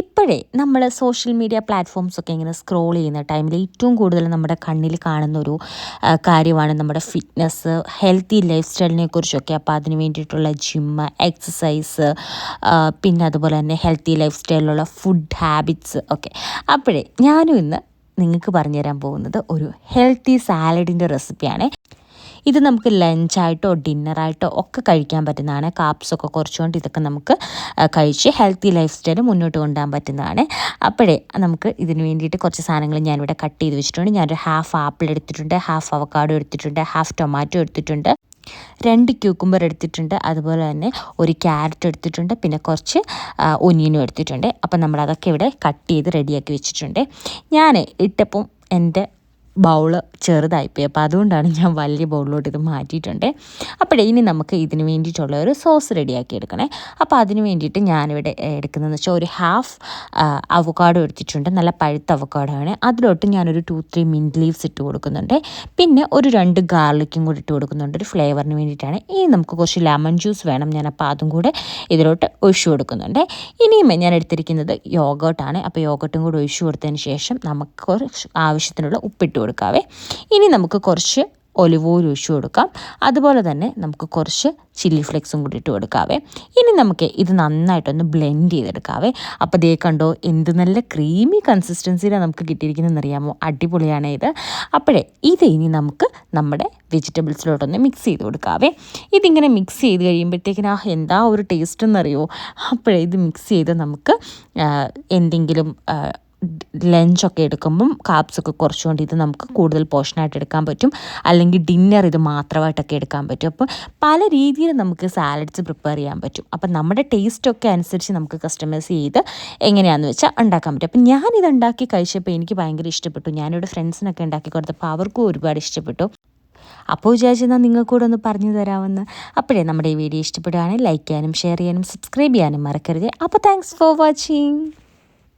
ഇപ്പോഴേ നമ്മൾ social media പ്ലാറ്റ്ഫോംസൊക്കെ ഇങ്ങനെ സ്ക്രോൾ ചെയ്യുന്ന ടൈമിൽ ഏറ്റവും കൂടുതൽ നമ്മുടെ കണ്ണിൽ കാണുന്ന ഒരു കാര്യമാണ് നമ്മുടെ ഫിറ്റ്നസ് ഹെൽത്തി ലൈഫ് സ്റ്റൈലിനെ കുറിച്ചൊക്കെ. അപ്പോൾ അതിന് വേണ്ടിയിട്ടുള്ള ജിമ്മ് എക്സസൈസ് പിന്നെ അതുപോലെ തന്നെ ഹെൽത്തി ലൈഫ് സ്റ്റൈലിലുള്ള ഫുഡ് ഹാബിറ്റ്സ് ഒക്കെ. അപ്പോഴേ ഞാനും ഇന്ന് നിങ്ങൾക്ക് പറഞ്ഞു തരാൻ പോകുന്നത് ഒരു ഹെൽത്തി സാലഡിന്റെ റെസിപ്പിയാണ് ഇത് നമുക്ക് ലഞ്ചായിട്ടോ ഡിന്നറായിട്ടോ ഒക്കെ കഴിക്കാൻ പറ്റുന്നതാണ്. കാപ്സൊക്കെ കുറച്ചുകൊണ്ട് ഇതൊക്കെ നമുക്ക് കഴിച്ച് ഹെൽത്തി ലൈഫ് സ്റ്റൈൽ മുന്നോട്ട് കൊണ്ടുപോകാൻ പറ്റുന്നതാണ്. അപ്പോഴേ നമുക്ക് ഇതിന് വേണ്ടിയിട്ട് കുറച്ച് സാധനങ്ങൾ ഞാനിവിടെ കട്ട് ചെയ്ത് വെച്ചിട്ടുണ്ട്. ഞാനൊരു ഹാഫ് ആപ്പിൾ എടുത്തിട്ടുണ്ട് ഹാഫ് അവക്കാഡോ എടുത്തിട്ടുണ്ട് ഹാഫ് ടൊമാറ്റോ എടുത്തിട്ടുണ്ട് രണ്ട് ക്യൂക്കുംബർ എടുത്തിട്ടുണ്ട് അതുപോലെ തന്നെ ഒരു ക്യാരറ്റ് എടുത്തിട്ടുണ്ട് പിന്നെ കുറച്ച് ഒനിയനും എടുത്തിട്ടുണ്ട്. അപ്പം നമ്മളതൊക്കെ ഇവിടെ കട്ട് ചെയ്ത് റെഡിയാക്കി വെച്ചിട്ടുണ്ട്. ഞാൻ ഇട്ടപ്പം എന്റെ ബൗൾ ചെറുതായിപ്പോയി അപ്പോൾ അതുകൊണ്ടാണ് ഞാൻ വലിയ ബൗളിലോട്ട് ഇത് മാറ്റിയിട്ടുണ്ട്. അപ്പോഴേ ഇനി നമുക്ക് ഇതിന് വേണ്ടിയിട്ടുള്ള ഒരു സോസ് റെഡിയാക്കി എടുക്കണേ. അപ്പോൾ അതിന് വേണ്ടിയിട്ട് ഞാനിവിടെ എടുക്കുന്നതെന്ന് വെച്ചാൽ ഒരു ഹാഫ് അവക്കാഡോ എടുത്തിട്ടുണ്ട്. നല്ല പഴുത്ത അവക്കാഡോ ആണ് അതിലോട്ട് ഞാനൊരു ടു ത്രീ മിന്റ് ലീവ്സ് ഇട്ട് കൊടുക്കുന്നുണ്ട്. പിന്നെ ഒരു രണ്ട് ഗാർലിക്കും കൂടി ഇട്ട് കൊടുക്കുന്നുണ്ട്. ഒരു ഫ്ലേവറിന് വേണ്ടിയിട്ടാണ്. ഇനി നമുക്ക് കുറച്ച് ലെമൺ ജ്യൂസ് വേണം. ഞാൻ അപ്പോൾ അതും കൂടെ ഇതിലോട്ട് ഒഴിച്ചു കൊടുക്കുന്നുണ്ട്. ഇനിയും ഞാൻ എടുത്തിരിക്കുന്നത് യോഗോട്ടാണ് അപ്പോൾ യോഗട്ടും കൂടി ഒഴിച്ചു കൊടുത്തതിന് ശേഷം നമുക്ക് കുറച്ച് ആവശ്യത്തിനുള്ള ഉപ്പിട്ട് കൊടുക്കാവേ. ഇനി നമുക്ക് കുറച്ച് ഒലിവ് ഓയിൽ ഒഴിച്ചു കൊടുക്കാം. അതുപോലെ തന്നെ നമുക്ക് കുറച്ച് ചില്ലി ഫ്ലെക്സും കൂടി ഇട്ട് കൊടുക്കാവേ. ഇനി നമുക്ക് ഇത് നന്നായിട്ടൊന്ന് ബ്ലെൻഡ് ചെയ്തെടുക്കാവേ. അപ്പോൾ ദേ കണ്ടോ എന്ത് നല്ല ക്രീമി കൺസിസ്റ്റൻസിയിലാണ് നമുക്ക് കിട്ടിയിരിക്കുന്നതെന്ന് അറിയാമോ? അടിപൊളിയാണ് ഇത്. അപ്പോഴേ ഇത് ഇനി നമുക്ക് നമ്മുടെ വെജിറ്റബിൾസിലോട്ടൊന്ന് മിക്സ് ചെയ്ത് കൊടുക്കാവേ. ഇതിങ്ങനെ മിക്സ് ചെയ്ത് കഴിയുമ്പോഴത്തേക്കിന് ആ എന്താ ഒരു ടേസ്റ്റ് എന്നറിയോ? അപ്പോഴേ ഇത് മിക്സ് ചെയ്ത് നമുക്ക് എന്തെങ്കിലും ലഞ്ചൊക്കെ എടുക്കുമ്പം കാപ്സൊക്കെ കുറച്ചുകൊണ്ട് ഇത് നമുക്ക് കൂടുതൽ പോർഷനായിട്ട് എടുക്കാൻ പറ്റും. അല്ലെങ്കിൽ ഡിന്നർ ഇത് മാത്രമായിട്ടൊക്കെ എടുക്കാൻ പറ്റും. അപ്പോൾ പല രീതിയിൽ നമുക്ക് സാലഡ്സ് പ്രിപ്പയർ ചെയ്യാൻ പറ്റും. അപ്പം നമ്മുടെ ടേസ്റ്റൊക്കെ അനുസരിച്ച് നമുക്ക് കസ്റ്റമൈസ് ചെയ്ത് എങ്ങനെയാണെന്ന് വെച്ചാൽ ഉണ്ടാക്കാൻ പറ്റും. അപ്പം ഞാനിത് ഉണ്ടാക്കി കഴിച്ചപ്പോൾ എനിക്ക് ഭയങ്കര ഇഷ്ടപ്പെട്ടു. ഞാനിവിടെ ഫ്രണ്ട്സിനൊക്കെ ഉണ്ടാക്കി കൊടുത്തപ്പോൾ അവർക്കും ഒരുപാട് ഇഷ്ടപ്പെട്ടു. അപ്പോൾ വിചാരിച്ചെന്നാൽ നിങ്ങൾക്കൂടെ ഒന്ന് പറഞ്ഞു തരാമെന്ന്. അപ്പോഴേ നമ്മുടെ ഈ വീഡിയോ ഇഷ്ടപ്പെടുകയാണെങ്കിൽ ലൈക്ക് ചെയ്യാനും ഷെയർ ചെയ്യാനും സബ്സ്ക്രൈബ് ചെയ്യാനും മറക്കരുത്. അപ്പോൾ താങ്ക്സ് ഫോർ വാച്ചിങ്